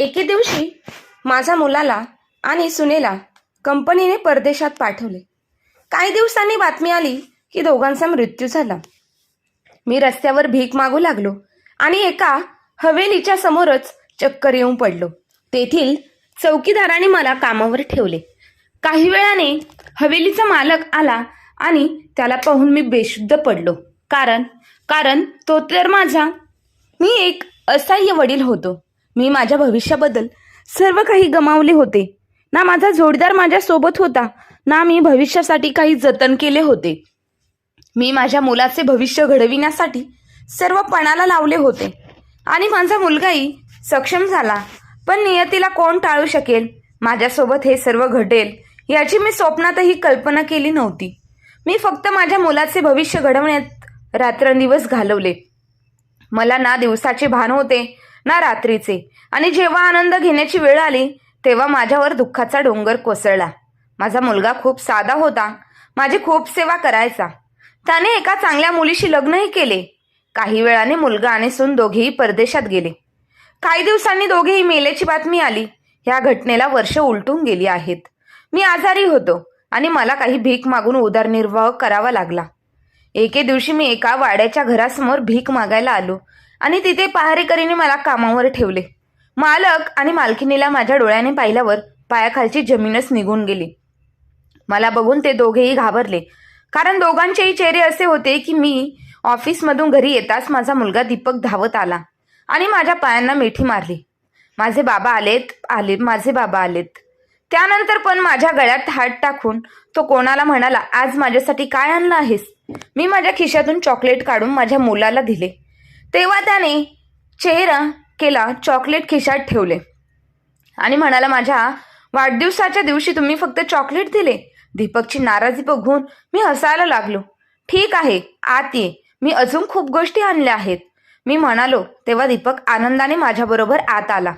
एके दिवशी माझ्या मुलाला आणि सुनेला कंपनीने परदेशात पाठवले. काही दिवसांनी बातमी आली की दोघांचा मृत्यू झाला. मी रस्त्यावर भीक मागू लागलो आणि एका हवेलीच्या समोरच चक्कर येऊन पडलो. तेथील चौकीदाराने मला कामावर ठेवले. काही वेळाने हवेलीचा मालक आला आणि त्याला पाहून मी बेशुद्ध पडलो. कारण कारण तो तर माझा मी एक असह्य वडील होतो. मी माझ्या भविष्याबद्दल सर्व काही गमावले होते. ना माझा जोडीदार माझ्यासोबत होता. ना मी भविष्यासाठी काही जतन केले होते. मी माझ्या मुलाचे भविष्य घडविण्यासाठी सर्व पणाला लावले होते. आणि माझा मुलगाही सक्षम झाला. पण नियतीला कोण टाळू शकेल? माझ्यासोबत हे सर्व घटेल याची मी स्वप्नातही कल्पना केली नव्हती. मी फक्त माझ्या मुलाचे भविष्य घडवण्यात रात्रंदिवस घालवले. मला ना दिवसाचे भान होते ना रात्रीचे. आणि जेव्हा आनंद घेण्याची वेळ आली तेव्हा माझ्यावर दुःखाचा डोंगर कोसळला. माझा मुलगा खूप साधा होता. माझी खूप सेवा करायचा. त्याने एका चांगल्या मुलीशी लग्नही केले. काही वेळाने मुलगा आणि सून दोघेही परदेशात गेले. काही दिवसांनी दोघेही मेल्याची बातमी आली. ह्या घटनेला वर्ष उलटून गेली आहेत. मी आजारी होतो आणि मला काही भीक मागून उदरनिर्वाह करावा लागला. एके दिवशी मी एका वाड्याच्या घरासमोर भीक मागायला आलो. आणि तिथे पहारेकरीने मला कामावर ठेवले. मालक आणि मालकिनीला माझ्या डोळ्याने पाहिल्यावर पायाखालची जमीनच निघून गेली. मला बघून ते दोघेही घाबरले. कारण दोघांचेही चेहरे असे होते की मी ऑफिसमधून घरी येताच माझा मुलगा दीपक धावत आला आणि माझ्या पायांना मिठी मारली. माझे बाबा आलेत आले माझे बाबा आलेत. त्यानंतर पण माझ्या गळ्यात हात टाकून तो कोणाला म्हणाला आज माझ्यासाठी काय आणलं आहेस? मी माझ्या खिशातून चॉकलेट काढून माझ्या मुलाला दिले. तेव्हा त्याने चेहरा केला चॉकलेट खिशात ठेवले. आणि म्हणाला माझ्या वाढदिवसाच्या दिवशी तुम्ही फक्त चॉकलेट दिले. दीपकची नाराजी बघून मी हसायला लागलो. ठीक आहे आत ये. मी अजून खूप गोष्टी आणल्या आहेत. मी म्हणालो तेव्हा दीपक आनंदाने माझ्याबरोबर आत आला.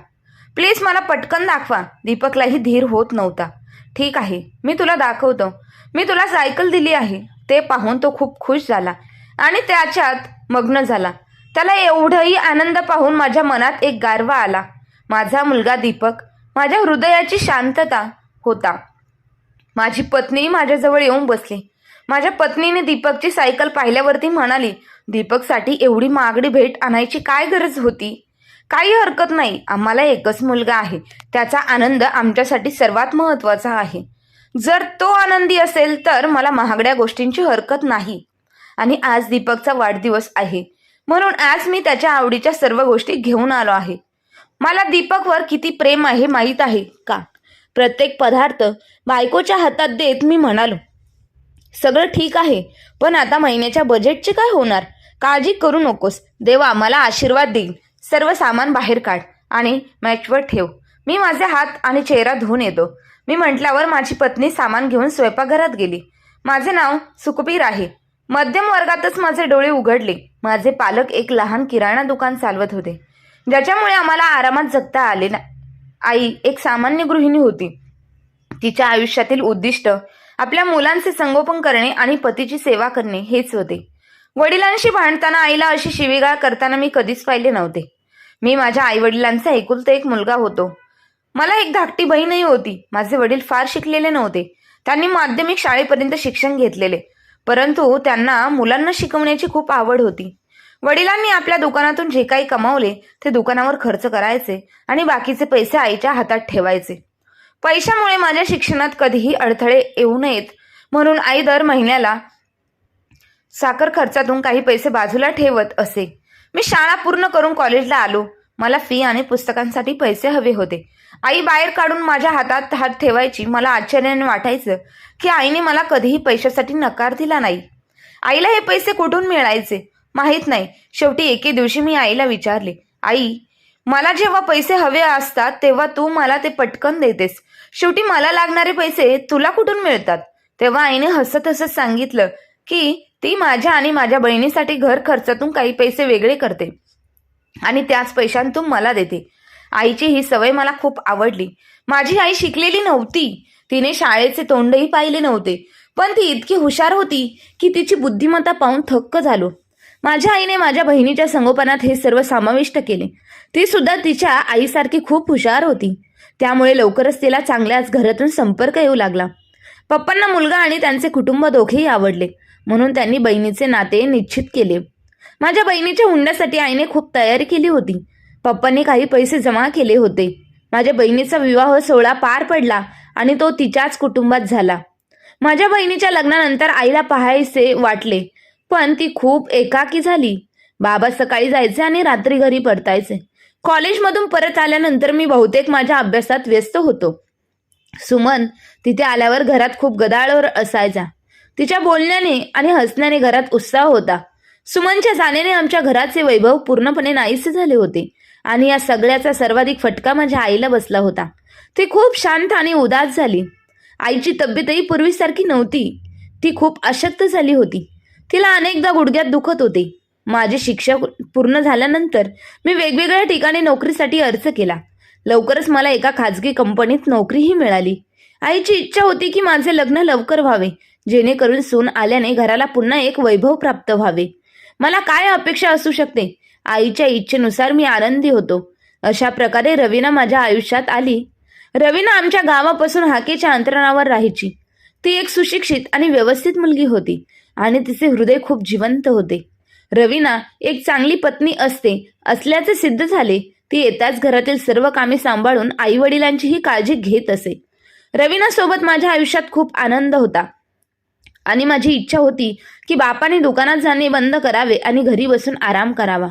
प्लीज मला पटकन दाखवा. दीपकलाही धीर होत नव्हता. ठीक आहे मी तुला दाखवतो. मी तुला सायकल दिली आहे. ते पाहून तो खूप खुश झाला आणि त्याच्यात मग्न झाला. त्याला एवढंही आनंद पाहून माझ्या मनात एक गारवा आला. माझा मुलगा दीपक माझ्या हृदयाची शांतता होता. माझी पत्नी माझ्याजवळ येऊन बसली. माझ्या पत्नीने दीपकची सायकल पाहिल्यावरती म्हणाली दीपकसाठी एवढी मागडी भेट आणायची काय गरज होती? काही हरकत नाही. आम्हाला एकच मुलगा आहे. त्याचा आनंद आमच्यासाठी सर्वात महत्त्वाचा आहे. जर तो आनंदी असेल तर मला महागड्या गोष्टींची हरकत नाही. आणि आज दीपकचा वाढदिवस आहे. म्हणून आज मी त्याच्या आवडीच्या सर्व गोष्टी घेऊन आलो आहे. मला दीपकवर किती प्रेम आहे माहीत आहे का? प्रत्येक पदार्थ बायकोच्या हातात देत मी म्हणालो सगळं ठीक आहे पण आता महिन्याच्या बजेटचे काय होणार? काळजी करू नकोस. देवा मला आशीर्वाद देईल. सर्व सामान बाहेर काढ आणि मॅचवर ठेव. मी माझे हात आणि चेहरा धुवून येतो. मी म्हटल्यावर माझी पत्नी सामान घेऊन स्वयंपाकघरात गेली. माझे नाव सुखबीर आहे. मध्यम वर्गातच माझे डोळे उघडले. माझे पालक एक लहान किराणा दुकान चालवत होते. ज्याच्यामुळे आम्हाला आरामात जगता आले ना आई एक सामान्य गृहिणी होती. तिच्या आयुष्यातील उद्दिष्ट आपल्या मुलांचे संगोपन करणे आणि पतीची सेवा करणे हेच होते. वडिलांशी भांडताना आईला अशी शिवीगाळ करताना मी कधीच पाहिले नव्हते. मी माझ्या आई वडिलांचा एकुलता एक मुलगा होतो. मला एक धाकटी बहीणही होती. माझे वडील फार शिकलेले नव्हते. त्यांनी माध्यमिक शाळेपर्यंत शिक्षण घेतलेले. परंतु त्यांना मुलांना शिकवण्याची खूप आवड होती. वडिलांनी आपल्या दुकानातून जे काही कमावले ते दुकानावर खर्च करायचे आणि बाकीचे पैसे आईच्या हातात ठेवायचे. पैशामुळे माझ्या शिक्षणात कधीही अडथळे येऊ नयेत म्हणून आई दर महिन्याला साखर खर्चातून काही पैसे बाजूला ठेवत असे. मी शाळा पूर्ण करून कॉलेजला आलो. मला फी आणि पुस्तकांसाठी पैसे हवे होते. आई बाहेर काढून माझ्या हातात हात ठेवायची मला आश्चर्याने वाटायचं की आईने मला कधीही पैशासाठी नकार दिला नाही. आईला हे पैसे कुठून मिळायचे? माहीत नाही. शेवटी एके दिवशी मी आईला विचारले आई मला जेव्हा पैसे हवे असतात तेव्हा तू मला ते पटकन देतेस. शेवटी मला लागणारे पैसे तुला कुठून मिळतात? तेव्हा आईने हसत हसत सांगितलं की ती माझ्या आणि माझ्या बहिणीसाठी घर खर्चातून काही पैसे वेगळे करते. आणि त्याच पैशांतून मला देते. आईची ही सवय मला खूप आवडली. माझी आई शिकलेली नव्हती. तिने शाळेचे तोंडही पाहिले नव्हते. पण ती इतकी हुशार होती की तिची बुद्धिमत्ता पाहून थक्क झालो. माझ्या आईने माझ्या बहिणीच्या संगोपनात हे सर्व समाविष्ट केले. ती सुद्धा तिच्या आईसारखी खूप हुशार होती. त्यामुळे लवकरच तिला चांगल्याच घरातून संपर्क येऊ लागला. पप्पांना मुलगा आणि त्यांचे कुटुंब दोघेही आवडले. म्हणून त्यांनी बहिणीचे नाते निश्चित केले. माझ्या बहिणीच्या हुंड्यासाठी आईने खूप तयारी केली होती. पप्पांनी काही पैसे जमा केले होते. माझ्या बहिणीचा विवाह सोहळा पार पडला आणि तो तिच्याच कुटुंबात झाला. माझ्या बहिणीच्या लग्नानंतर आईला पाहायचे वाटले पण ती खूप एकाकी झाली. बाबा सकाळी जायचे आणि रात्री घरी परतायचे. कॉलेजमधून परत आल्यानंतर मी बहुतेक माझ्या अभ्यासात व्यस्त होतो. सुमन तिथे आल्यावर घरात खूप गदाळवर असायचा. तिच्या बोलण्याने आणि हसण्याने घरात उत्साह होता. सुमनच्या जाण्याने आमच्या घराचे वैभव पूर्णपणे नाहीसे झाले होते आणि या सगळ्याचा सर्वाधिक फटका माझ्या आईला बसला होता. ती खूप शांत आणि उदास झाली. आईची तब्येतही पूर्वीसारखी नव्हती. ती खूप अशक्त झाली होती. तिला अनेकदा गुडघ्यात दुखत होते. माझे शिक्षक पूर्ण झाल्यानंतर मी वेगवेगळ्या ठिकाणी नोकरीसाठी अर्ज केला. लवकरच मला एका खाजगी कंपनीत नोकरीही मिळाली. आईची इच्छा होती की माझे लग्न लवकर व्हावे जेणेकरून सून आल्याने घराला पुन्हा एक वैभव प्राप्त व्हावे. मला काय अपेक्षा असू शकते? आईच्या इच्छेनुसार मी आनंदी होतो. अशा प्रकारे रवीना माझ्या आयुष्यात आली. रवीना आमच्या गावापासून हाकेच्या अंतरणावर राहायची. ती एक सुशिक्षित आणि व्यवस्थित मुलगी होती आणि तिचे हृदय खूप जिवंत होते. रवीना एक चांगली पत्नी असते असल्याचे सिद्ध झाले. ती येताच घरातील सर्व कामे सांभाळून आई वडिलांचीही काळजी घेत असे. रवीना सोबत माझ्या आयुष्यात खूप आनंद होता. आणि माझी इच्छा होती की बापाने दुकानात जाणे बंद करावे आणि घरी बसून आराम करावा.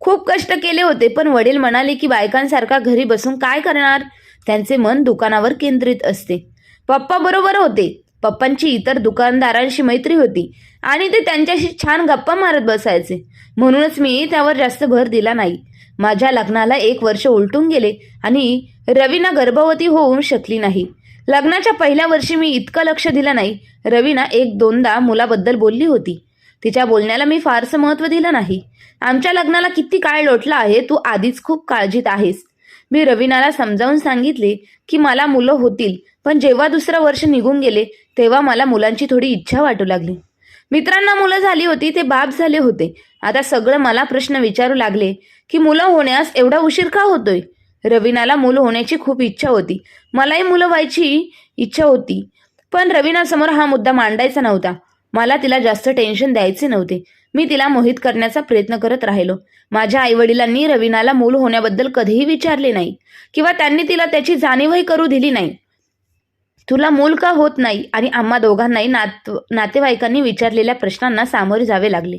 खूप कष्ट केले होते पण वडील म्हणाले की बायकांसारखा घरी बसून काय करणार? त्यांचे मन दुकानावर केंद्रित असते. पप्पा बरोबर होते. पप्पांची इतर दुकानदारांशी मैत्री होती आणि ते त्यांच्याशी छान गप्पा मारत बसायचे. म्हणूनच मी त्यावर जास्त भर दिला नाही. माझ्या लग्नाला एक वर्ष उलटून गेले आणि रवीना गर्भवती होऊ शकली नाही. लग्नाच्या पहिल्या वर्षी मी इतकं लक्ष दिलं नाही. रवीना एक दोनदा मुलाबद्दल बोलली होती. तिच्या बोलण्याला मी फारसं महत्त्व दिलं नाही. आमच्या लग्नाला किती काळ लोटला आहे तू आधीच खूप काळजीत आहेस. मी रवीनाला समजावून सांगितले की मला मुलं होतील पण जेव्हा दुसरं वर्ष निघून गेले तेव्हा मला मुलांची थोडी इच्छा वाटू लागली. मित्रांना मुलं झाली होती ते बाप झाले होते. आता सगळं मला प्रश्न विचारू लागले की मुलं होण्यास एवढा उशीर का होतोय? रवीनाला मूल होण्याची खूप इच्छा होती. मलाही मुलं व्हायची इच्छा होती. पण रवीनासमोर हा मुद्दा मांडायचा नव्हता. मला तिला जास्त टेन्शन द्यायचे नव्हते. मी तिला मोहित करण्याचा प्रयत्न करत राहिलो. माझ्या आईवडिलांनी रवीनाला मूल होण्याबद्दल कधीही विचारले नाही किंवा त्यांनी तिला त्याची जाणीवही करू दिली नाही. तुला मूल का होत नाही आणि आम्हा दोघांनाही नात नातेवाईकांनी विचारलेल्या प्रश्नांना सामोरे जावे लागले.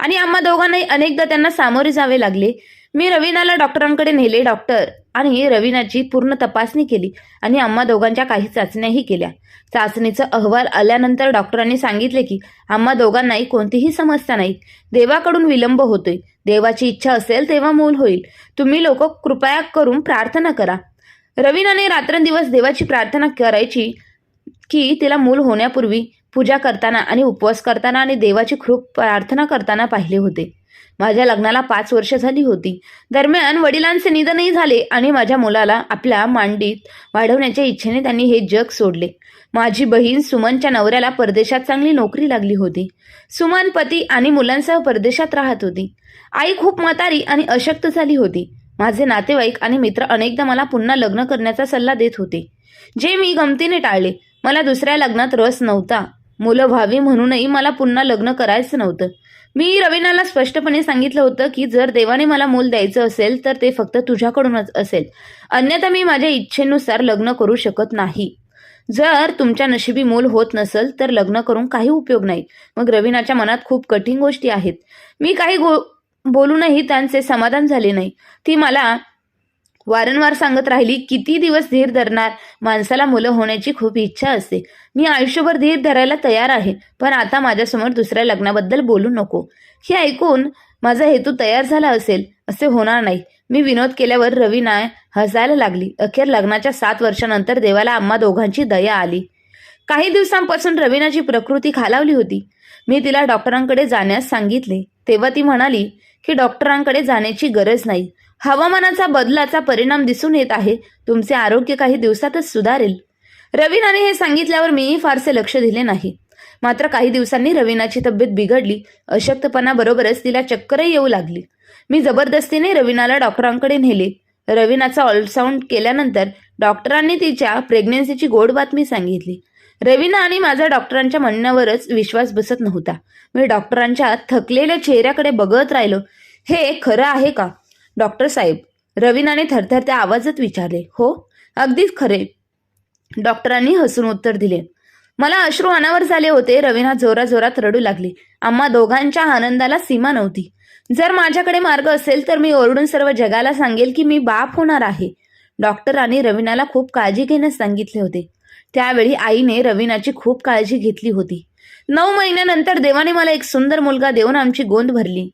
आणि आम्हा दोघांनाही अनेकदा त्यांना सामोरे जावे लागले. मी रवीनाला डॉक्टरांकडे नेले डॉक्टर आणि रवीनाची पूर्ण तपासणी केली आणि आम्हा दोघांच्या काही चाचण्याही केल्या. चाचणीचा अहवाल आल्यानंतर डॉक्टरांनी सांगितले की आम्हा दोघांनाही कोणतीही समस्या नाही. देवाकडून विलंब होतोय. देवाची इच्छा असेल तेव्हा मूल होईल. तुम्ही लोक कृपया करून प्रार्थना करा. रवीनाने रात्रंदिवस देवाची प्रार्थना करायची की तिला मूल होण्यापूर्वी पूजा करताना आणि उपवास करताना आणि देवाची खूप प्रार्थना करताना पाहिले होते. माझ्या लग्नाला पाच वर्ष झाली होती. दरम्यान वडिलांचे निधनही झाले आणि माझ्या मुलाला आपल्या मांडीत वाढवण्याच्या इच्छेने त्यांनी हे जग सोडले. माझी बहीण सुमनच्या नवऱ्याला परदेशात चांगली नोकरी लागली होती. सुमन पती आणि मुलांसह परदेशात राहत होती. आई खूप म्हातारी आणि अशक्त झाली होती. माझे नातेवाईक आणि मित्र अनेकदा मला पुन्हा लग्न करण्याचा सल्ला देत होते. जे मी गमतीने टाळले. मला दुसऱ्या लग्नात रस नव्हता. मुलं व्हावी म्हणूनही मला पुन्हा लग्न करायचं नव्हतं. मी रवीनाला स्पष्टपणे सांगितलं होतं की जर देवाने मला मूल द्यायचं असेल तर ते फक्त तुझ्याकडूनच असेल. अन्यथा मी माझ्या इच्छेनुसार लग्न करू शकत नाही. जर तुमच्या नशिबी मूल होत नसेल तर लग्न करून काही उपयोग नाही. मग रवीनाच्या मनात खूप कठीण गोष्टी आहेत. मी काही गो बोलूनही त्यांचे समाधान झाले नाही. ती मला वारंवार सांगत राहिली किती दिवस धीर धरणार? माणसाला मुलं होण्याची खूप इच्छा असते. मी आयुष्यभर धीर धरायला तयार आहे पण आता माझ्यासमोर दुसऱ्या लग्नाबद्दल बोलू नको. हे ऐकून माझा हेतू तयार झाला असेल असे होणार नाही. मी विनोद केल्यावर रवीना हसायला लागली. अखेर लग्नाच्या सात वर्षानंतर देवाला आम्हा दोघांची दया आली. काही दिवसांपासून रवीनाची प्रकृती खालावली होती. मी तिला डॉक्टरांकडे जाण्यास सांगितले. तेव्हा ती म्हणाली की डॉक्टरांकडे जाण्याची गरज नाही. हवामानाचा बदलाचा परिणाम दिसून येत आहे. तुमचे आरोग्य काही दिवसातच सुधारेल. रवीनाने हे सांगितल्यावर मीही फारसे लक्ष दिले नाही. मात्र काही दिवसांनी रवीनाची तब्येत बिघडली. अशक्तपणाबरोबरच तिला चक्करही येऊ लागली. मी जबरदस्तीने रवीनाला डॉक्टरांकडे नेले. रवीनाचा अल्ट्रासाऊंड केल्यानंतर डॉक्टरांनी तिच्या प्रेग्नन्सीची गोड बातमी सांगितली. रवीना आणि माझा डॉक्टरांच्या म्हणण्यावरच विश्वास बसत नव्हता. मी डॉक्टरांच्या थकलेल्या चेहऱ्याकडे बघत राहिलो. हे खरं आहे का? डॉक्टर साहेब रवीनाने थरथरत्या आवाजात विचारले हो अगदीच खरे. डॉक्टरांनी हसून उत्तर दिले मला अश्रू अनावर झाले होते रवीना जोराजोरात रडू लागली. आम्हा दोघांच्या आनंदाला सीमा नव्हती. जर माझ्याकडे मार्ग असेल तर मी ओरडून सर्व जगाला सांगेल की मी बाप होणार आहे. डॉक्टरांनी रवीनाला खूप काळजी घेण्यास सांगितले होते. त्यावेळी आईने रवीनाची खूप काळजी घेतली होती. नऊ महिन्यानंतर देवाने मला एक सुंदर मुलगा देऊन आमची गोंद भरली.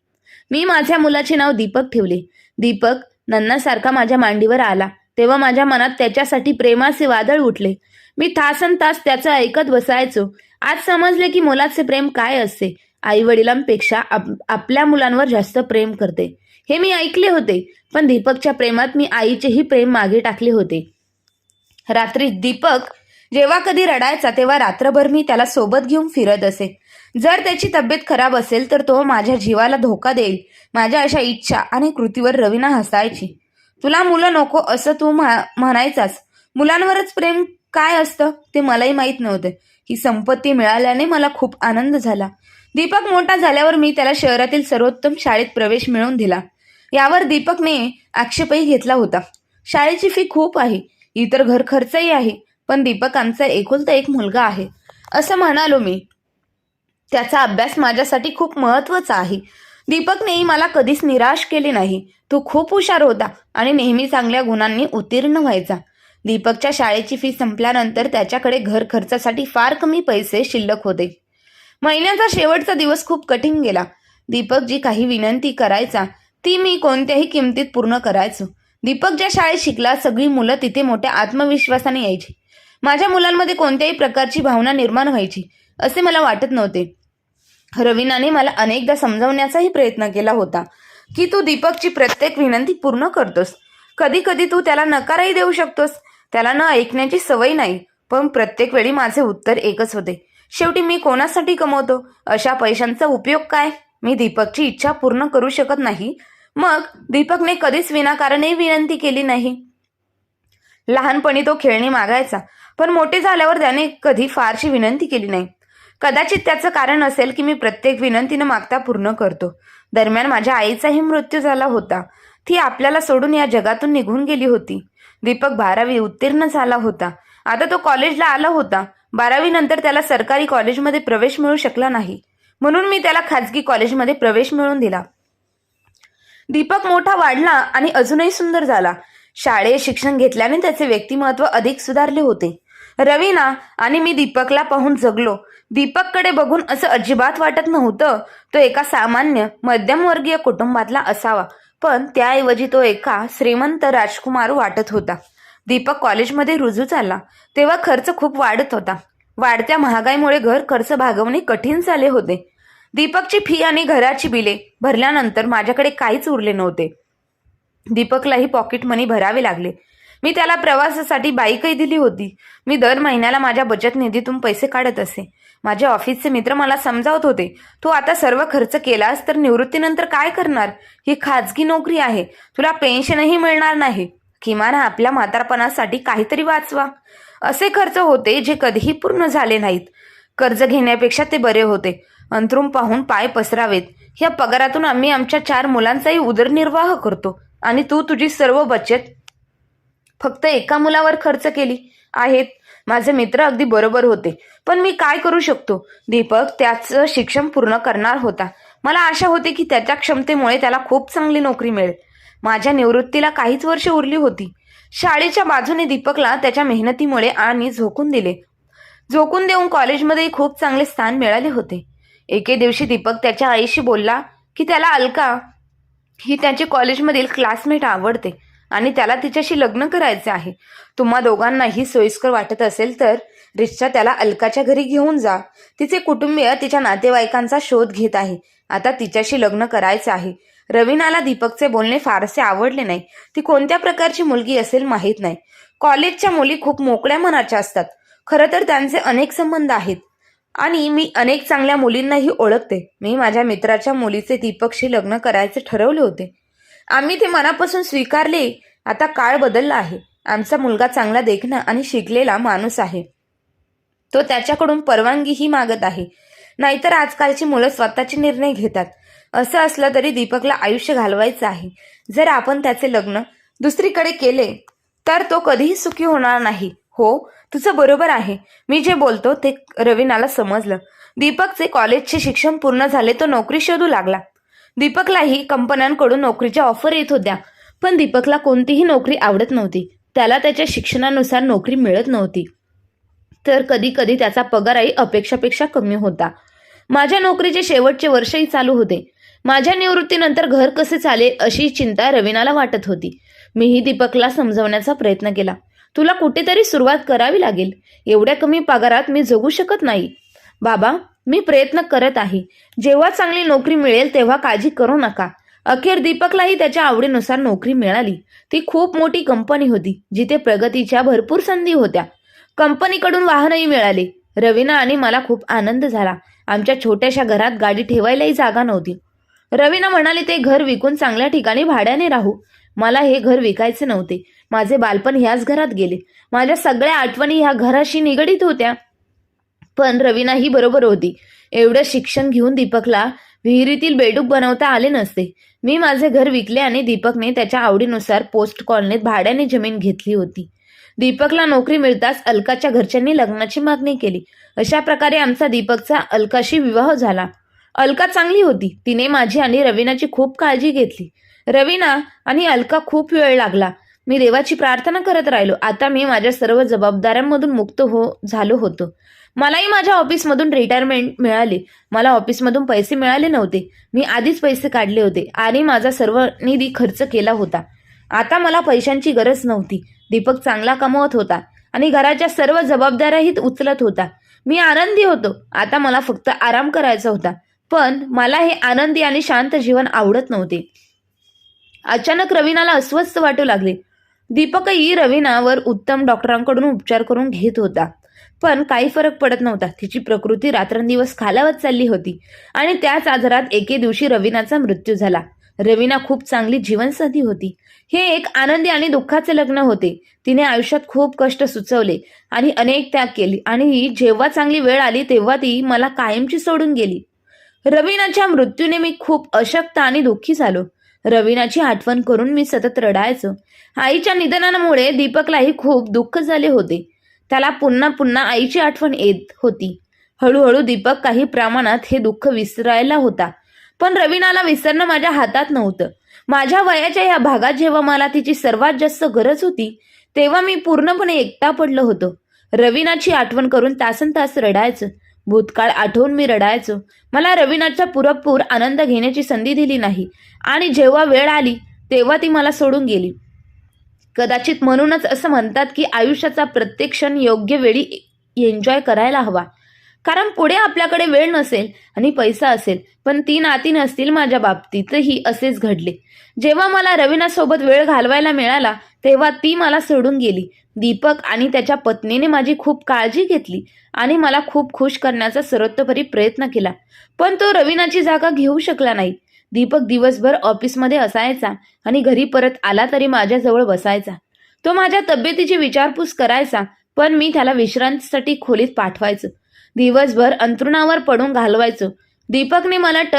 मी माझ्या मुलाचे नाव दीपक ठेवले. दीपक नन्नासारखा माझ्या मांडीवर आला. तेव्हा माझ्या मनात त्याच्यासाठी प्रेमाचे वादळ उठले. मी तासन तास त्याचं ऐकत बसायचो. आज समजले की मुलाचे प्रेम काय असते आई वडिलांपेक्षा आप, आपल्या मुलांवर जास्त प्रेम करते. हे मी ऐकले होते पण दीपकच्या प्रेमात मी आईचेही प्रेम मागे टाकले होते. रात्री दीपक जेव्हा कधी रडायचा तेव्हा रात्रभर मी त्याला सोबत घेऊन फिरत असे. जर त्याची तब्येत खराब असेल तर तो माझ्या जीवाला धोका देईल माझ्या अशा इच्छा आणि कृतीवर रवीना हसायची. तुला मुलं नको असं तू म्हणायचास. मुलांवरच प्रेम काय असतं ते मलाही माहीत नव्हते. ही संपत्ती मिळाल्याने मला खूप आनंद झाला. दीपक मोठा झाल्यावर मी त्याला शहरातील सर्वोत्तम शाळेत प्रवेश मिळवून दिला. यावर दीपकने आक्षेपही घेतला होता. शाळेची फी खूप आहे. इतर घर खर्चही आहे. पण दीपक आमचा एकुलता एक मुलगा आहे. असं म्हणालो मी. त्याचा अभ्यास माझ्यासाठी खूप महत्त्वाचा आहे. दीपकनेही मला कधीच निराश केले नाही. तो खूप हुशार होता आणि नेहमी चांगल्या गुणांनी उत्तीर्ण व्हायचा. दीपकच्या शाळेची फी संपल्यानंतर त्याच्याकडे घर खर्चासाठी फार कमी पैसे शिल्लक होते. महिन्याचा शेवटचा दिवस खूप कठीण गेला. दीपक जी काही विनंती करायचा ती मी कोणत्याही किमतीत पूर्ण करायचो. दीपक ज्या शाळेत शिकला सगळी मुलं तिथे मोठ्या आत्मविश्वासाने यायची. माझ्या मुलांमध्ये कोणत्याही प्रकारची भावना निर्माण व्हायची. असे मला वाटत नव्हते. रवीनाने मला अनेकदा समजावण्याचाही प्रयत्न केला होता की तू दीपकची प्रत्येक विनंती पूर्ण करतोस. कधी कधी तू त्याला नकारही देऊ शकतोस. त्याला न ऐकण्याची सवय नाही पण प्रत्येक वेळी माझे उत्तर एकच होते. शेवटी मी कोणासाठी कमवतो? अशा पैशांचा उपयोग काय? मी दीपकची इच्छा पूर्ण करू शकत नाही. मग दीपकने कधीच विनाकारणही विनंती केली नाही. लहानपणी तो खेळणी मागायचा पण मोठे झाल्यावर त्याने कधी फारशी विनंती केली नाही. कदाचित त्याचं कारण असेल की मी प्रत्येक विनंतीनं मागता पूर्ण करतो. दरम्यान माझ्या आईचाही मृत्यू झाला होता. ती आपल्याला सोडून या जगातून निघून गेली होती. दीपक बारावी उत्तीर्ण झाला होता. आता तो कॉलेजला आला होता. बारावी नंतर त्याला सरकारी कॉलेजमध्ये प्रवेश मिळू शकला नाही. म्हणून मी त्याला खाजगी कॉलेजमध्ये प्रवेश मिळवून दिला. दीपक मोठा वाढला आणि अजूनही सुंदर झाला. शाळेत शिक्षण घेतल्याने त्याचे व्यक्तिमत्व अधिक सुधारले होते. रवीना आणि मी दीपकला पाहून जगलो. दीपककडे बघून असं अजिबात वाटत नव्हतं. तो एका सामान्य मध्यमवर्गीय कुटुंबातला असावा. पण त्याऐवजी तो एका श्रीमंत राजकुमार वाटत होता. दीपक कॉलेजमध्ये रुजू झाला. तेव्हा खर्च खूप वाढत होता. वाढत्या महागाईमुळे घर खर्च भागवणे कठीण झाले होते. दीपकची फी आणि घराची बिले भरल्यानंतर माझ्याकडे काहीच उरले नव्हते. दीपकलाही पॉकेट मनी भरावे लागले. मी त्याला प्रवासासाठी बाईकही दिली होती. मी दर महिन्याला माझ्या बचत निधीतून पैसे काढत असे. माझे ऑफिसचे मित्र मला समजावत होते. तू आता सर्व खर्च केलास तर निवृत्तीनंतर काय करणार? ही खाजगी नोकरी आहे. तुला पेन्शनही मिळणार नाही. किमान आपल्या म्हातारपणासाठी काहीतरी वाचवा. असे खर्च होते जे कधीही पूर्ण झाले नाहीत. कर्ज घेण्यापेक्षा ते बरे होते. अंतरुम पाहून पाय पसरावेत. या पगारातून आम्ही आमच्या चार मुलांचाही उदरनिर्वाह करतो. आणि तू तुझी सर्व बचत फक्त एका मुलावर खर्च केली. आहेत. माझे मित्र अगदी बरोबर होते. पण मी काय करू शकतो? दीपक त्याचं शिक्षण पूर्ण करणार होता. मला आशा होती की त्याच्या क्षमतेमुळे त्याला खूप चांगली नोकरी मिळेल. माझ्या निवृत्तीला काहीच वर्ष उरली होती. शाळेच्या बाजूने दीपकला त्याच्या मेहनतीमुळे आणि झोकून दिले. झोकून देऊन कॉलेजमध्ये खूप चांगले स्थान मिळाले होते. एके दिवशी दीपक त्याच्या आईशी बोलला की त्याला अलका ही त्याची कॉलेजमधील क्लासमेट आवडते. आणि त्याला तिच्याशी लग्न करायचे आहे. तुम्हा दोघांनाही सोयीस्कर वाटत असेल तर रिक्षा त्याला अलकाच्या घरी घेऊन जा. तिचे कुटुंबीय तिच्या नातेवाईकांचा शोध घेत आहे. आता तिच्याशी लग्न करायचे आहे. रवीनाला दीपकचे बोलणे फारसे आवडले नाही. ती कोणत्या प्रकारची मुलगी असेल माहीत नाही. कॉलेजच्या मुली खूप मोकळ्या मनाच्या असतात. खरं तर त्यांचे अनेक संबंध आहेत. आणि मी अनेक चांगल्या मुलींनाही ओळखते. मी माझ्या मित्राच्या मुलीचे दीपकशी लग्न करायचे ठरवले होते. आम्ही ते मनापासून स्वीकारले. आता काळ बदलला आहे. आमचा मुलगा चांगला देखणा आणि शिकलेला माणूस आहे. तो त्याच्याकडून परवानगीही मागत आहे. नाहीतर आजकालची मुलं स्वतःचे निर्णय घेतात. असं असलं तरी दीपकला आयुष्य घालवायचं आहे. जर आपण त्याचे लग्न दुसरीकडे केले तर तो कधीही सुखी होणार नाही. हो तुझं बरोबर आहे. मी जे बोलतो ते रवीनाला समजलं. दीपकचे कॉलेजचे शिक्षण पूर्ण झाले तो नोकरी शोधू लागला. दीपकलाही कंपन्यांकडून नोकरीच्या ऑफर येत होत्या. पण दीपकला कोणतीही नोकरी आवडत नव्हती. त्याला त्याच्या शिक्षणानुसार नोकरी मिळत नव्हती. तर कधी कधी त्याचा पगारही अपेक्षापेक्षा कमी होता. माझ्या नोकरीचे शेवटचे वर्षही चालू होते. माझ्या निवृत्तीनंतर घर कसे चालेल अशी चिंता रवीनाला वाटत होती. मीही दीपकला समजवण्याचा प्रयत्न केला. तुला कुठेतरी सुरुवात करावी लागेल. एवढ्या कमी पगारात मी जगू शकत नाही. बाबा मी प्रयत्न करत आहे. जेव्हा चांगली नोकरी मिळेल तेव्हा काळजी करू नका. अखेर दीपकलाही त्याच्या आवडीनुसार नोकरी मिळाली. ती खूप मोठी कंपनी होती जिथे प्रगतीच्या भरपूर संधी होत्या. कंपनीकडून वाहनही मिळाले. रवीना आणि मला खूप आनंद झाला. आमच्या छोट्याशा घरात गाडी ठेवायलाही जागा नव्हती. रवीना म्हणाले ते घर विकून चांगल्या ठिकाणी भाड्याने राहू. मला हे घर विकायचे नव्हते. माझे बालपण ह्याच घरात गेले. माझ्या सगळ्या आठवणी ह्या घराशी निगडीत होत्या. पण रवीना ही बरोबर होती. एवढं शिक्षण घेऊन दीपकला विहिरीतील बेडूक बनवता आले नसते. मी माझे घर विकले आणि दीपकने त्याच्या आवडीनुसार पोस्ट कॉलनीत भाड्याने जमीन घेतली होती. दीपकला नोकरी मिळताच अलकाच्या घरच्यांनी लग्नाची मागणी केली. अशा प्रकारे आमचा दीपकचा अलकाशी विवाह झाला. अलका चांगली होती. तिने माझी आणि रवीनाची खूप काळजी घेतली. रवीना आणि अलका खूप वेळ लागला. मी देवाची प्रार्थना करत राहिलो. आता मी माझ्या सर्व जबाबदाऱ्यांमधून मुक्त हो झालो होतो. मलाही माझ्या ऑफिसमधून रिटायरमेंट मिळाली. मला ऑफिसमधून पैसे मिळाले नव्हते. मी आधीच पैसे काढले होते आणि माझा सर्व निधी खर्च केला होता. आता मला पैशांची गरज नव्हती. दीपक चांगला कमवत होता आणि घराच्या सर्व जबाबदाऱ्याही उचलत होता. मी आनंदी होतो. आता मला फक्त आराम करायचा होता. पण मला हे आनंदी आणि शांत जीवन आवडत नव्हते. अचानक रवीनाला अस्वस्थ वाटू लागले. दीपकही रवीनावर उत्तम डॉक्टरांकडून उपचार करून घेत होता. पण काही फरक पडत नव्हता. तिची प्रकृती रात्रंदिवस खालावत चालली होती आणि त्याच आजारात एके दिवशी रवीनाचा मृत्यू झाला. रवीना खूप चांगली जीवनसाथी होती. हे एक आनंदी आणि दुःखाचे लग्न होते. तिने आयुष्यात खूप कष्ट सुचवले आणि अनेक त्याग केले आणि जेव्हा चांगली वेळ आली तेव्हा ती मला कायमची सोडून गेली. रवीनाच्या मृत्यूने मी खूप अशक्त आणि दुःखी झालो. रवीनाची आठवण करून मी सतत रडायचो. आईच्या निधनामुळे दीपकलाही खूप दुःख झाले होते. त्याला पुन्हा पुन्हा आईची आठवण येत होती. हळूहळू दीपक काही प्रमाणात हे दुःख विसरायला होता. पण रवीनाला विसरणं माझ्या हातात नव्हतं. माझ्या वयाच्या या भागात जेव्हा मला तिची सर्वात जास्त गरज होती तेव्हा मी पूर्णपणे एकटा पडलो होतो. रवीनाची आठवण करून तासन तास रडायचं. भूतकाळ आठवून मी रडायचो. मला रवीनाचा पुरपूर आनंद घेण्याची संधी दिली नाही. आणि जेव्हा वेळ आली तेव्हा ती मला सोडून गेली. कदाचित म्हणूनच असं म्हणतात की आयुष्याचा प्रत्येक क्षण योग्य वेळी एन्जॉय करायला हवा. कारण पुढे आपल्याकडे वेळ नसेल आणि पैसा असेल पण ती नाती नसतील माझ्या बाबतीतही असेच घडले. जेव्हा मला रवीनासोबत वेळ घालवायला मिळाला तेव्हा ती मला सोडून गेली. दीपक आणि त्याच्या पत्नीने माझी खूप काळजी घेतली आणि मला खूप खुश करण्याचा सर्वतोपरी प्रयत्न केला. पण तो रवीनाची जागा घेऊ शकला नाही. दीपक दिवसभर ऑफिसमध्ये असायचा आणि घरी परत आला तरी माझ्याजवळ बसायचा. तो माझ्या तब्येतीची विचारपूस करायचा पण मी त्याला विश्रांतीसाठी खोलीत पाठवायचो. दिवसभर अंथरुणावर पडून घालवायचो. दीपकने मला ट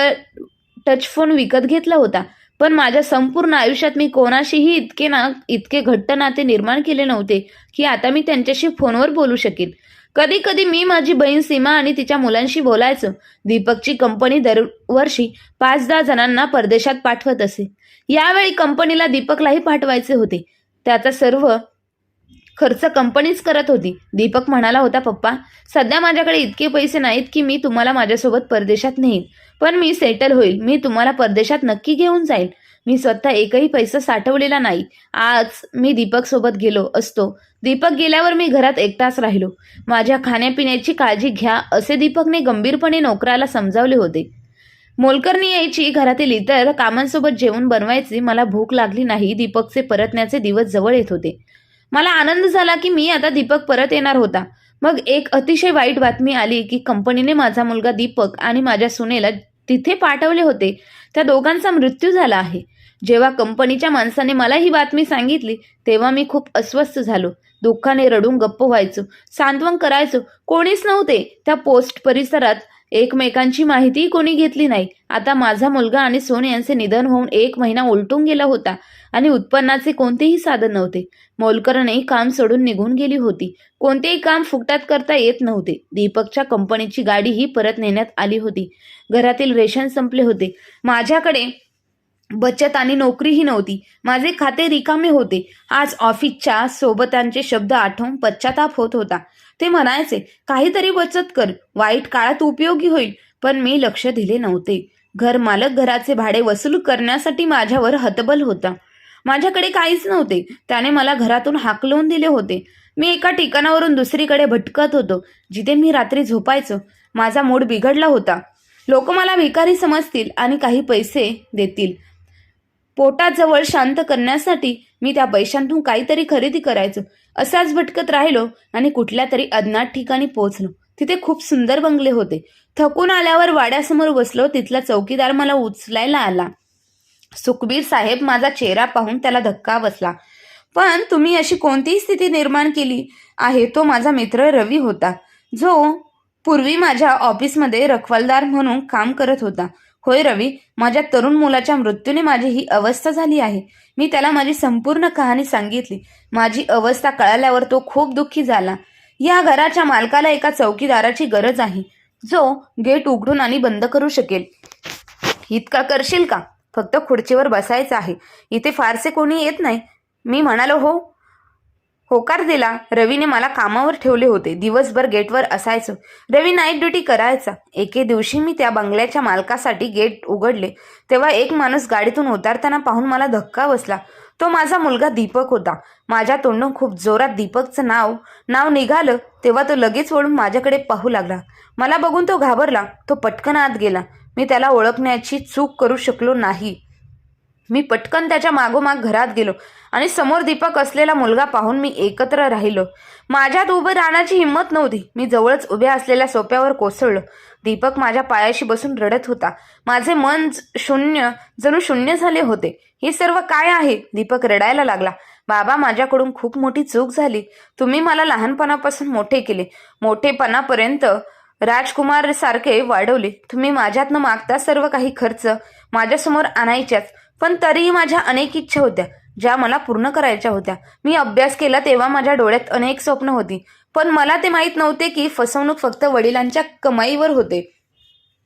टच फोन विकत घेतला होता पण माझ्या संपूर्ण आयुष्यात मी कोणाशीही इतके ना इतके घट्ट नाते निर्माण केले नव्हते की आता मी त्यांच्याशी फोनवर बोलू शकेन. कधी कधी मी माझी बहीण सीमा आणि तिच्या मुलांशी बोलायचो. दीपकची कंपनी दरवर्षी पाच दहा जणांना परदेशात पाठवत असे. यावेळी कंपनीला दीपकलाही पाठवायचे होते. त्याचा सर्व खर्च कंपनीच करत होती. दीपक म्हणाला होता पप्पा सध्या माझ्याकडे इतके पैसे नाहीत की मी तुम्हाला माझ्यासोबत परदेशात नेईन. पण मी सेटल होईल. मी तुम्हाला परदेशात नक्की घेऊन जाईल. मी स्वतः एकही पैसा साठवलेला नाही. आज मी दीपक सोबत गेलो असतो. दीपक गेल्यावर मी घरात एकटाच राहिलो. माझ्या खाण्यापिण्याची काळजी घ्या असे दीपकने गंभीरपणे नोकराला समजावले होते. मोलकरणी यायची घरातील इतर कामांसोबत जेवण बनवायची मला भूक लागली नाही दीपकचे परतण्याचे दिवस जवळ येत होते. मला आनंद झाला की मी आता दीपक परत येणार होता. मग एक अतिशय वाईट बातमी आली की कंपनीने माझा मुलगा दीपक आणि माझ्या सुनेला तिथे पाठवले होते. त्या दोघांचा मृत्यू झाला आहे. जेव्हा कंपनीच्या माणसाने मला ही बातमी सांगितली तेव्हा मी खूप अस्वस्थ झालो. दुःखाने रडून गप्प व्हायचो सांत्वन करायचो. कोणीच नव्हते. त्या पोस्ट परिसरात एकमेकांची माहितीही कोणी घेतली नाही. आता माझा मुलगा आणि सोने यांचे निधन होऊन एक महिना उलटून गेला होता आणि उत्पन्नाचे कोणतेही साधन नव्हते. मोलकरने काम सोडून निघून गेली होती. कोणतेही काम फुकटात करता येत नव्हते. दीपकच्या कंपनीची गाडीही परत नेण्यात आली होती. घरातील रेशन संपले होते. माझ्याकडे बचत आणि नोकरीही नव्हती. माझे खाते रिकामे होते. आज ऑफिसच्या सोबतांचे शब्द आठवून पश्चाताप होत होता. ते म्हणायचे काहीतरी बचत कर. वाईट काळात उपयोगी होईल. पण मी लक्ष दिले नव्हते. घर मालक घराचे भाडे वसूल करण्यासाठी माझ्यावर हतबल होता. माझ्याकडे काहीच नव्हते. त्याने मला घरातून हाकलवून दिले होते. मी एका ठिकाणावरून दुसरीकडे भटकत होतो जिथे मी रात्री झोपायचो. माझा मूड बिघडला होता. लोक मला भिकारी समजतील आणि काही पैसे देतील. पोटाजवळ शांत करण्यासाठी मी त्या पैशांतून काहीतरी खरेदी करायचो. असाच भटकत राहिलो आणि कुठल्या तरी अज्ञात ठिकाणी पोहोचलो. तिथे खूप सुंदर बंगले होते. थकून आल्यावर वाड्यासमोर बसलो. तिथला चौकीदार मला उचलायला आला. सुखबीर साहेब माझा चेहरा पाहून त्याला धक्का बसला. पण तुम्ही अशी कोणतीही स्थिती निर्माण केली आहे तो माझा मित्र रवी होता. जो पूर्वी माझ्या ऑफिसमध्ये रखवालदार म्हणून काम करत होता. होय रवी माझ्या तरुण मुलाच्या मृत्यूने माझी ही अवस्था झाली आहे. मी त्याला माझी संपूर्ण कहाणी सांगितली. माझी अवस्था कळाल्यावर तो खूप दुःखी झाला. या घराच्या मालकाला एका चौकीदाराची गरज आहे. जो गेट उघडून आणि बंद करू शकेल. इतका करशील का? फक्त खुर्चीवर बसायचं आहे. इथे फारसे कोणी येत नाही. मी म्हणालो हो होकार दिला. रवीने मला कामावर ठेवले होते. दिवसभर गेटवर असायचो. रवी नाईट ड्युटी करायचा. एके दिवशी मी त्या बंगल्याच्या मालकासाठी गेट उघडले. तेव्हा एक माणूस गाडीतून उतरताना पाहून मला धक्का बसला. तो माझा मुलगा दीपक होता. माझ्या तोंडून खूप जोरात दीपकचं नाव नाव निघालं. तेव्हा तो लगेच वळून माझ्याकडे पाहू लागला. मला बघून तो घाबरला. तो पटकन आत गेला. मी त्याला ओळखण्याची चूक करू शकलो नाही. मी पटकन त्याच्या मागोमाग घरात गेलो आणि समोर दीपक असलेला मुलगा पाहून मी एकत्र राहिलो. माझ्यात उभं राहण्याची हिंमत नव्हती. मी जवळच उभ्या असलेल्या सोप्यावर कोसळलो. दीपक माझ्या पायाशी बसून रडत होता. माझे मन शून्य जणू शून्य झाले होते. हे सर्व काय आहे? दीपक रडायला लागला. बाबा माझ्याकडून खूप मोठी चूक झाली. तुम्ही मला लहानपणापासून मोठे केले. मोठेपणापर्यंत राजकुमार सारखे वाढवले. तुम्ही माझ्यातनं मागता सर्व काही खर्च माझ्यासमोर आणायच्याच. पण तरीही माझ्या अनेक इच्छा होत्या ज्या मला पूर्ण करायच्या होत्या. मी अभ्यास केला तेव्हा माझ्या डोळ्यात अनेक स्वप्न होती. पण मला ते माहीत नव्हते की फसवणूक फक्त वडिलांच्या कमाईवर होते.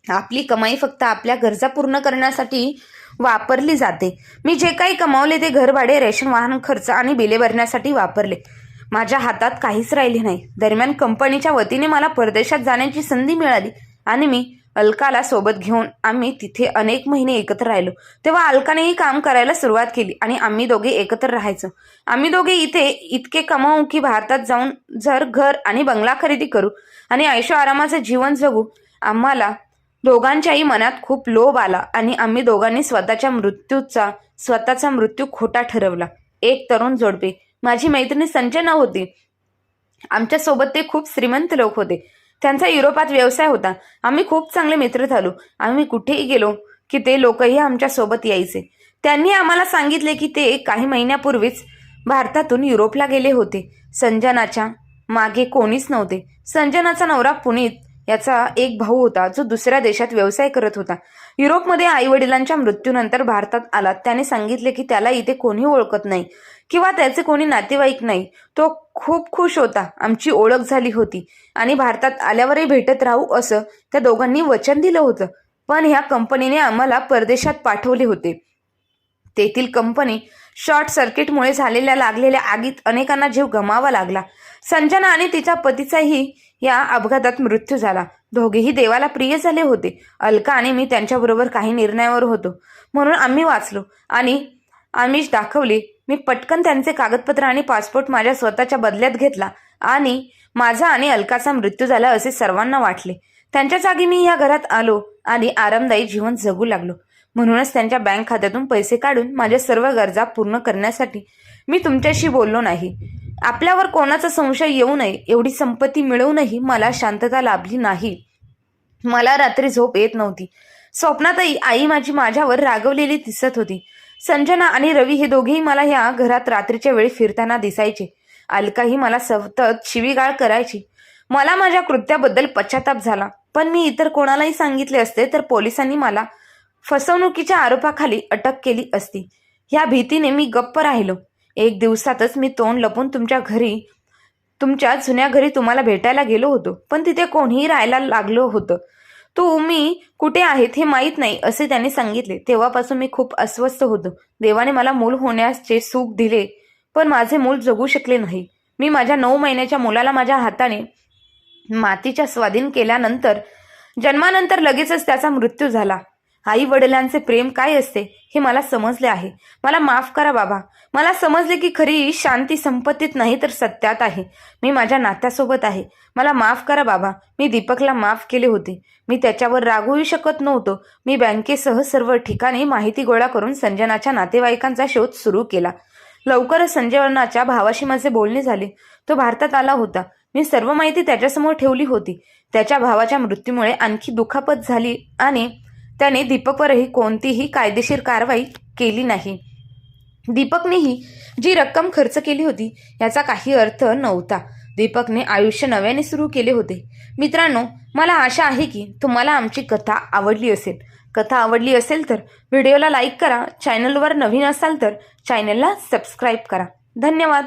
आपली कमाई फक्त आपल्या गरजा पूर्ण करण्यासाठी वापरली जाते. मी जे काही कमावले ते घरभाडे रेशन वाहन खर्च आणि बिले भरण्यासाठी वापरले. माझ्या हातात काहीच राहिले नाही. दरम्यान कंपनीच्या वतीने मला परदेशात जाण्याची संधी मिळाली आणि मी अलकाला सोबत घेऊन आम्ही तिथे अनेक महिने एकत्र राहिलो. तेव्हा अलकानेही काम करायला सुरुवात केली आणि आम्ही दोघे एकत्र राहायचो. आम्ही दोघे इथे इतके कमावू की भारतात जाऊन जर घर आणि बंगला खरेदी करू आणि ऐशो आरामाचं जीवन जगू आम्हाला दोघांच्याही मनात खूप लोभ आला आणि आम्ही दोघांनी स्वतःच्या मृत्यूचा स्वतःचा मृत्यू खोटा ठरवला. एक तरुण जोडपे. माझी मैत्रिणी संजना होती. आमच्यासोबत ते खूप श्रीमंत लोक होते. त्यांचा युरोपात व्यवसाय होता. आम्ही खूप चांगले मित्र झालो. आम्ही कुठेही गेलो की ते लोकही आमच्यासोबत यायचे. त्यांनी आम्हाला सांगितले की ते काही महिन्यापूर्वीच भारतातून युरोपला गेले होते. संजनाच्या मागे कोणीच नव्हते. संजनाचा नवरा पुनीत याचा एक भाऊ होता जो दुसऱ्या देशात व्यवसाय करत होता. युरोपमध्ये आई वडिलांच्या मृत्यूनंतर भारतात आला. त्याने सांगितले की त्याला इथे कोणी ओळखत नाही. किंवा त्याचे कोणी नातेवाईक नाही. तो खूप खुश होता. आमची ओळख झाली होती. आणि भारतात आल्यावरही भेटत राहू असं त्या दोघांनी वचन दिलं होतं. पण ह्या कंपनीने आम्हाला परदेशात पाठवले होते. तेथील कंपनी शॉर्ट सर्किटमुळे झालेल्या लागलेल्या आगीत अनेकांना जीव गमावा लागला. संजना आणि तिच्या पतीचाही या अपघातात मृत्यू झाला. दोघेही देवाला प्रिय झाले होते. अलका आणि मी त्यांच्याबरोबर काही निर्णयावर होतो. म्हणून आम्ही वाचलो आणि आम्ही दाखवली मी पटकन त्यांचे कागदपत्र आणि पासपोर्ट माझ्या स्वतःच्या बदल्यात घेतला आणि माझा आणि अलकाचा मृत्यू झाला असे सर्वांना वाटले. त्यांच्या जागी मी या घरात आलो आणि आरामदायी जीवन जगू लागलो. म्हणूनच त्यांच्या बँक खात्यातून पैसे काढून माझ्या सर्व गरजा पूर्ण करण्यासाठी मी तुमच्याशी बोललो नाही. आपल्यावर कोणाचा संशय येऊ नये एवढी संपत्ती मिळवूनही मला शांतता लाभली नाही. मला रात्री झोप येत नव्हती. स्वप्नातही आई माझी माझ्यावर रागवलेली दिसत होती. संजना आणि रवी हे दोघेही मला ह्या घरात रात्रीच्या वेळी फिरताना दिसायचे. अलकाही मला सतत शिवीगाळ करायची. मला माझ्या कृत्याबद्दल पश्चाताप झाला. पण मी इतर कोणालाही सांगितले असते तर पोलिसांनी मला फसवणुकीच्या आरोपाखाली अटक केली असती. ह्या भीतीने मी गप्प राहिलो. एक दिवसातच मी तोंड लपून तुमच्या घरी तुमच्या जुन्या घरी तुम्हाला भेटायला गेलो होतो. पण तिथे कोणीही राहायला लागलो होतं. तू मी कुठे आहेत हे माहीत नाही असे त्याने सांगितले. तेव्हापासून मी खूप अस्वस्थ होतो. देवाने मला मूल होण्याचे सुख दिले पण माझे मूल जगू शकले नाही. मी माझ्या नऊ महिन्याच्या मुलाला माझ्या हाताने मातीच्या स्वाधीन केल्यानंतर जन्मानंतर लगेचच त्याचा मृत्यू झाला. आई वडिलांचे प्रेम काय असते हे मला समजले आहे. मला माफ करा बाबा. मला समजले की खरी शांती संपत्तीत नाही तर सत्यात आहे. मी माझ्या नात्यासोबत आहे. मला माफ करा बाबा. मी दीपकला माफ केले होते. मी त्याच्यावर रागवू शकत नव्हतो. मी बँकेसह सर्व ठिकाणी माहिती गोळा करून संजनाच्या नातेवाईकांचा शोध सुरू केला. लवकरच संजनाच्या भावाशी माझे बोलणे झाले. तो भारतात आला होता. मी सर्व माहिती त्याच्यासमोर ठेवली होती. त्याच्या भावाच्या मृत्यूमुळे आणखी दुखापत झाली आणि त्याने दीपकवरही कोणतीही कायदेशीर कारवाई केली नाही. दीपकनेही जी रक्कम खर्च केली होती याचा काही अर्थ नव्हता. दीपकने आयुष्य नव्याने सुरू केले होते. मित्रांनो मला आशा आहे की तुम्हाला आमची कथा आवडली असेल. कथा आवडली असेल तर व्हिडिओला लाईक करा चॅनलवर नवीन असाल तर चॅनलला सबस्क्राईब करा. धन्यवाद!